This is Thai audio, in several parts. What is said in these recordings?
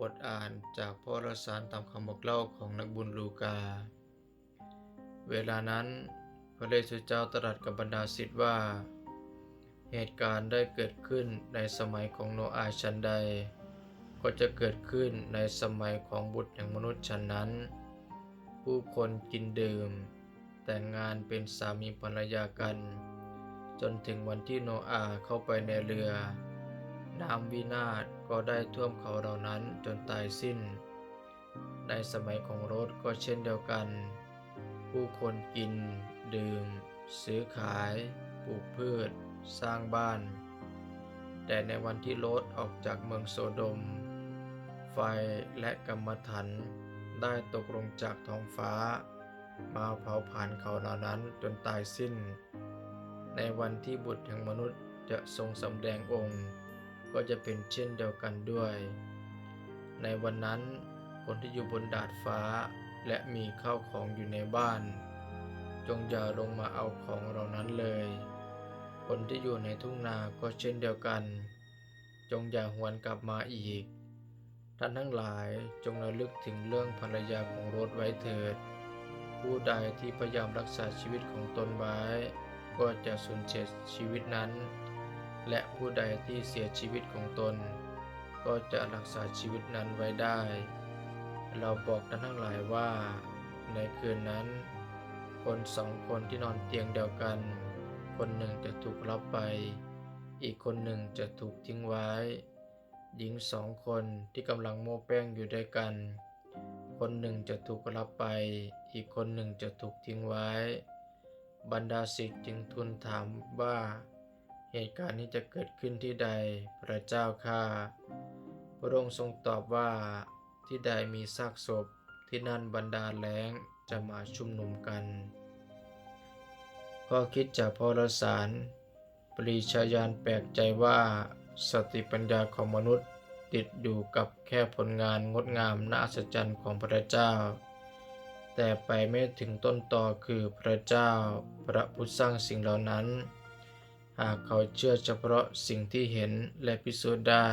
บทอ่านจากพระรสารตามคำบอกเล่าของนักบุญลูกา เวลานั้นพระเยซูเจ้าตรัสกับบรรดาศิษย์ว่า เหตุการณ์ได้เกิดขึ้นในสมัยของโนอาห์ชันใด ก็จะเกิดขึ้นในสมัยของบุตรแห่งมนุษย์ฉันนั้น ผู้คนกินดื่ม แต่งงานเป็นสามีภรรยากัน จนถึงวันที่โนอาห์เข้าไปในเรือ น้ำวินาศก็ได้ท่วมเขาเหล่านั้นจนตายสิ้น ในสมัยของโรถก็เช่นเดียวกัน ผู้คนกิน ดื่ม ซื้อขาย ปลูกพืช สร้างบ้าน แต่ในวันที่โลดออกจากเมืองโซโดม ไฟและกรรมฐานได้ตกลงจากท้องฟ้า มาเผาผ่านเขาเหล่านั้นจนตายสิ้น ในวันที่บุตรแห่งมนุษย์จะทรงสำแดงองค์ ก็จะเป็นเช่นเดียวกันด้วย ในวันนั้นคนที่อยู่บนดาดฟ้า และมีข้าวของอยู่ในบ้าน จงอย่าลงมาเอาของเหล่านั้นเลย คนที่อยู่ในทุ่งนาก็เช่นเดียวกัน จงอย่าหวนกลับมาอีก ท่านทั้งหลายจงระลึกถึงเรื่องภรรยาของโรถไว้เถิด ผู้ใดที่พยายามรักษาชีวิตของตนไว้ ก็จะสูญเสียชีวิตนั้น และผู้ใดที่เสียชีวิตของตน ก็จะรักษาชีวิตนั้นไว้ได้ เราบอกท่านทั้งหลายว่า ในคืนนั้น คนสองคนที่นอนเตียงเดียวกัน คนหนึ่งจะถูกรับไป อีกคนหนึ่งจะถูกทิ้งไว้ หญิงสองคนที่กำลังโม้แป้งอยู่ด้วยกัน คนหนึ่งจะถูกรับไป อีกคนหนึ่งจะถูกทิ้งไว้ บรรดาศิษย์จึงทูลถามว่า เหตุการณ์นี้จะเกิดขึ้นที่ใดพระเจ้าข้าพระองค์ทรงตอบว่าที่ใดมีซากศพที่นั่นบรรดาแล้งจะมาชุมนุมกัน ข้อคิดจากพรสาร ปรีชาญาณแปลกใจว่าสติปัญญาของมนุษย์ติดอยู่กับแค่ผลงานงดงามน่าอัศจรรย์ของพระเจ้า แต่ไปไม่ถึงต้นตอคือพระเจ้าพระผู้สร้างสิ่งเหล่านั้น หากเขาเชื่อเฉพาะสิ่งที่เห็นและพิสูจน์ได้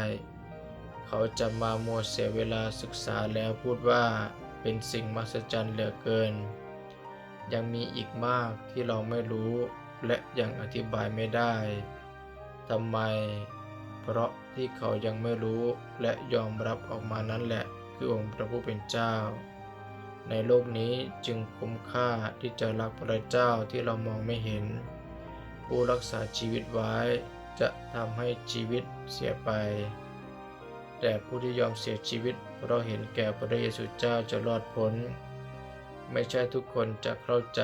เขาจะมามัวเสียเวลาศึกษาแล้วพูดว่าเป็นสิ่งมหัศจรรย์เหลือเกิน ยังมีอีกมากที่เราไม่รู้และยังอธิบายไม่ได้ทำไม เพราะที่เขายังไม่รู้และยอมรับออกมานั้นแหละคือองค์พระผู้เป็นเจ้า ในโลกนี้จึงคุ้มค่าที่จะรักพระเจ้าที่เรามองไม่เห็น ผู้รักษาชีวิตไว้ จะทำให้ชีวิตเสียไป แต่ผู้ที่ยอมเสียชีวิตเพราะเห็นแก่พระเยซูเจ้าจะรอดพ้น ไม่ใช่ทุกคนจะเข้าใจ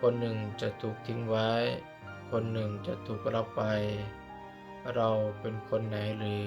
คนหนึ่งจะถูกทิ้งไว้ คนหนึ่งจะถูกรับไป เราเป็นคนไหนหรือ